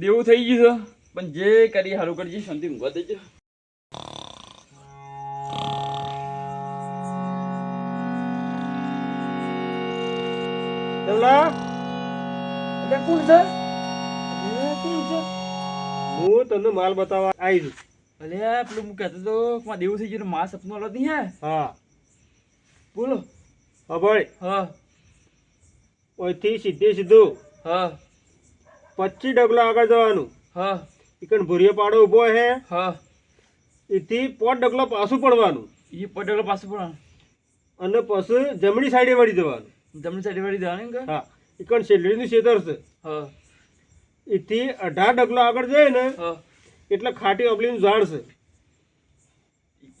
દેવું થઈ ગયું છે. પણ જે કરી સારું કરજે શાંતિ ઊંઘવા દેજો. હું તને માલ બતાવવા આવી છું. અલે પેલું હું કહેતો તો દેવું થઈ ગયું મા સપનું નહીં હે? હા. બોલો. હવે હા. ઓયથી સીધે સીધું. હા. પચીસ ડગલા આગળ જવાનું. હા. ઈકન ભૂરિયો પાડો ઊભો હે. હા. એથી પોત ડગલા પાછું પડવાનું. એ પટેલો પાછું પડવાનું. અને પછી જમણી સાઈડે વળી જવાનું. જમણી સાઈડે વળી જવાનું હા. ઈકન શેલડીનું શેતર છે. હા. એથી અઢાર ડગલા આગળ જાય ને હા. એટલે ખાટી ઓગલીનું ઝાડ છે.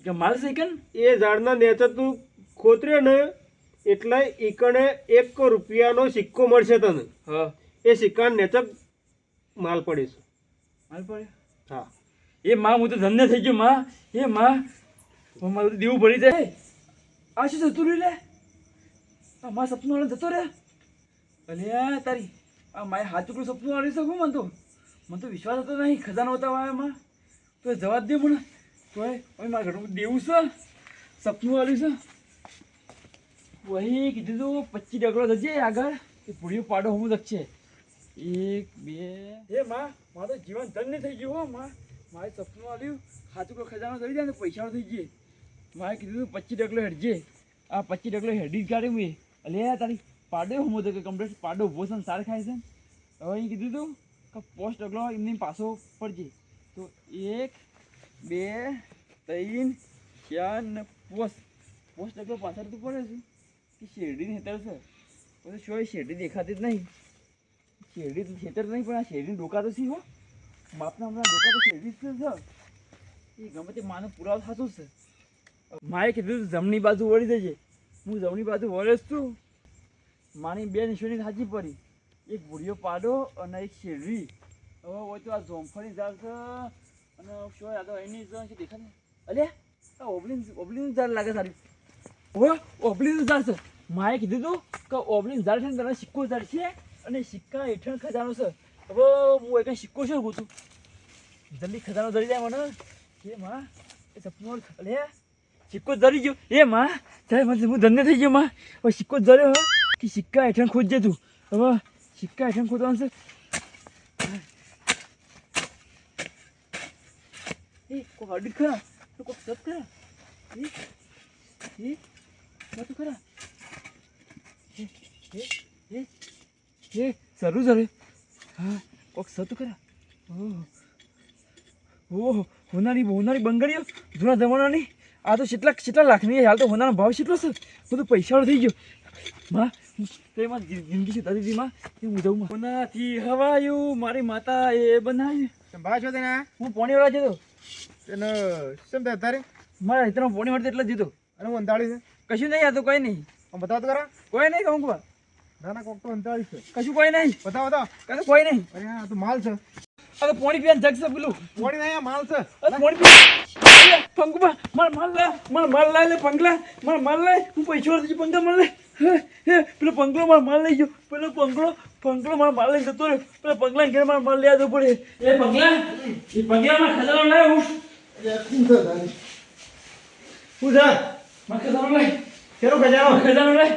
કે માલ છે કન એ ઝાડના નેચર તું ખોતર્યો ને એટલે ઈકણે એક રૂપિયાનો સિક્કો મળશે તને. હા. એ સિક્કા નેચે માલ પડીશું માલ પડે હા. એ માં હું તો ધન્ય થઈ ગયો માં. એ માં હું મારું દીવું ભરી જાય આ શું જતું રહ્યું લે? આ માં સપનું વાળો જતો રે અલે તારી આ મારે હાચુકડું સપનું વાળી શકું મને તો મને તો વિશ્વાસ હતો નહીં ખજાનો હતા વાયામાં તો એ જવાબ દે મને. તો હવે મારે બધું દેવું છે. સપનું વાળ્યું છે. વહી કીધું તું પચીસ ડગલો થશે આગળ. એ પૂરી પાડો હું છે એક, બે. એ માં, મારું જીવન ધન્ય થઈ ગયું હો, માં. મારે સપનું આવ્યું, ખાતું કોઈ ખજાનો થઈ જાય ને પૈસા થઈ ગયે. મારે કીધું પચીસ ડગલો હેડજે. આ પચીસ ડગલો હેડી જ કાઢ્યું મેં અલે તારી પાડો હું તો કે કમ્પ્લેટ પાડો ઊભો છે સાર ખાય છે હવે અહીં કીધું તું કે પોસ્ટ ડગલો એમની પાછો પડજે. તો એક, બે, ત્રણ, ચાર ને પોસ્ટ. પોસ્ટ ડગલો પાછળ તું પડે છે કે શેરડી હેતર છે? પછી શું શેરડી દેખાતી જ નહીં. શેરડી તો ખેતર નહીં, પણ આ શેરડી ડોકા તો સી હો? બાપના હમણાં ડોકા તો શેરડી જ છે એ ગમે તે માનો પુરાવો થતો જ છે. માએ કીધું જમણી બાજુ વળી જશે હું જમણી બાજુ વળેશ છું. માની બે નિશોની સાચી પડી. એક ભૂરિયો પાડો અને એક શેરડી. હવે હોય તો આ જોમફળી ઝાડ છે અને શું તો એની છે, દેખાય ને? અલે, આ ઓબલીન ઓબલીનું ઝાડ લાગે સારી. ઓબલીનું ઝાડ છે. માએ કીધું તું કે ઓબલીનું ઝાડ છે ને, તને સિક્કો ઝાડ છે? અને સિક્કા હેઠળ ખજાનો છે. હવે હું એક સિક્કો છે ગોતું. જલ્દી ખજાનો ધરી જાય મને. એ માં, એ સપનું અલે સિક્કો ધરી ગયો. એ માં, ચાલ, મને હું ધન્ય થઈ ગયો, માં. હવે સિક્કો ધર્યો કે સિક્કા હેઠળ ખોદજે તું. હવે સિક્કા હેઠળ ખોદવાનું છે. એ કોઈ હડી ખરા? કોઈ સત ખરા? એ એ ખરા? એ એ. એ સરું સરે. હા કોક સતું ખરા. ઓહ. હોનારી હોનારી બંગડીઓ. જૂના જમાનાની. આ તો કેટલા કેટલા લાખની હાલ તો હોનાનો ભાવ કેટલો છે? બધું પૈસાવાળો થઈ ગયો. માં તેમાં જિંદગી છે દાદી માં એ માં હોનાથી હવાયું મારી માતા એ બનાવ્યું સંભાળ છો તેના? હું પોણી વાળા જતો. તેનો કેમ થાય તારે? મારા હિતમાં પોણી વાળા એટલે જીતો. અને હું અંધાળી છે. કશું નહીં આ તો કોઈ નહીં. બતાવ તો ખરા કોઈ નહીં કહું ના ના કોક તો અંધાળી છે. કશું કોઈ નહીં. બતાવો બતાવો. કશું કોઈ નહીં. અરે હા તો માલ છે. આ તો પોણી પીવાનું જગ છે પેલું. પોણી નહીં માલ છે. પોણી પી માર માલ લે માર માલ લે લે પંગલા. માર માલ લે હું પૈસો વાળા પંગા માલ લે. હે હે પેલો પંગલો માર માલ લઈ ગયો. પેલો પંગલો પંગલો માર માલ લઈને જતો રહ્યો. પેલો પંગલા ઘેર માર માલ લેવા જવું પડે. એ પંગલા એ પંગલા માર ખજાનો લાય હું શું છે માર ખજાનો લાય ખજાનો? ખજાનો લાય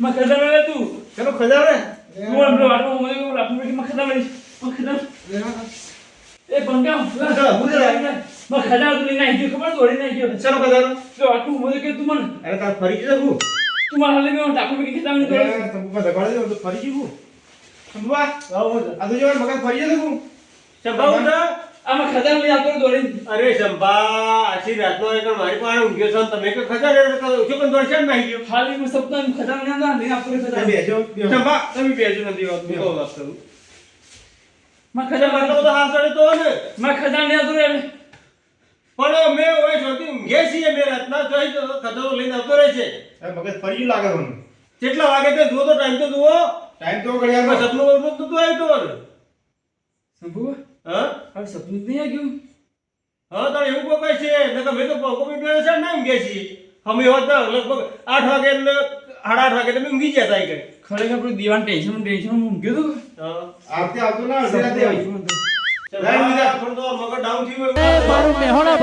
માર ખજાનો લાય તું. ખજાનો રે હું પેલો આટલો મને એવું લાપુ કે ખજાનો લઈશ માર ખજાનો એ પંગા હું છે? માર ખજાનો તું લઈને આવી ગયો ખબર દોડી નાખી ગયો શેનો ખજાનો પેલો આટલું મને કે તું મને અરે તાર ફરી જશે હું તું મારા હાલે મેં ટાકુ મેં ખીતા મને દોડી તંબુમાં દગાડી દે તો ફરી જઈ હું તંબુવા આ તો જો મગજ ફરી જશે હું ચંપા આમાં ખજાનો લઈ આવતો દોડી અરે ચંપા આછી રાતનો એક મારી પાસે ઊંઘ્યો છો તમે કે ખજાનો ઓછો પણ દોડશે ને નાહી ગયો? હાલી મેં સપના ખજાનો ના ના નહીં આપતો તમે બેજો ચંપા તમે બેજો નથી વાત હું વાત કરું. માં ખજાનો મારતો તો હા સડે તો ને? માં ખજાનો લઈ આવતો રે પણ અમે ઓય જોતી ઊંઘે છીએ મેં રાતના જોઈ તો ખજાનો લઈને આવતો રહે છે. મગજ ફરી લાગે મને. કેટલા વાગે તે જુઓ તો ટાઈમ તો જુઓ. ટાઈમ તો ઘડિયાળમાં. સપનું બોલતો તો આવ્યો તો શંભુ હા? હવે સપનું જ નહીં આવ્યું? હા તારે એવું કોઈ કહે છે? નકર મેં તો બી બેસે ના ઊંઘે છે. અમે હોત લગભગ આઠ વાગે એટલે સાડા આઠ વાગે તમે ઊંઘી ગયા હતા એ ઘડી. ખરેખર આપણું દીવાન ટેન્શન ટેન્શન હું ઊંઘ્યો તો? હા. આવતે આવતો ના અડધી રાતે આવી. હતું. મગજ ડાઉન થયું મારું મેહોણા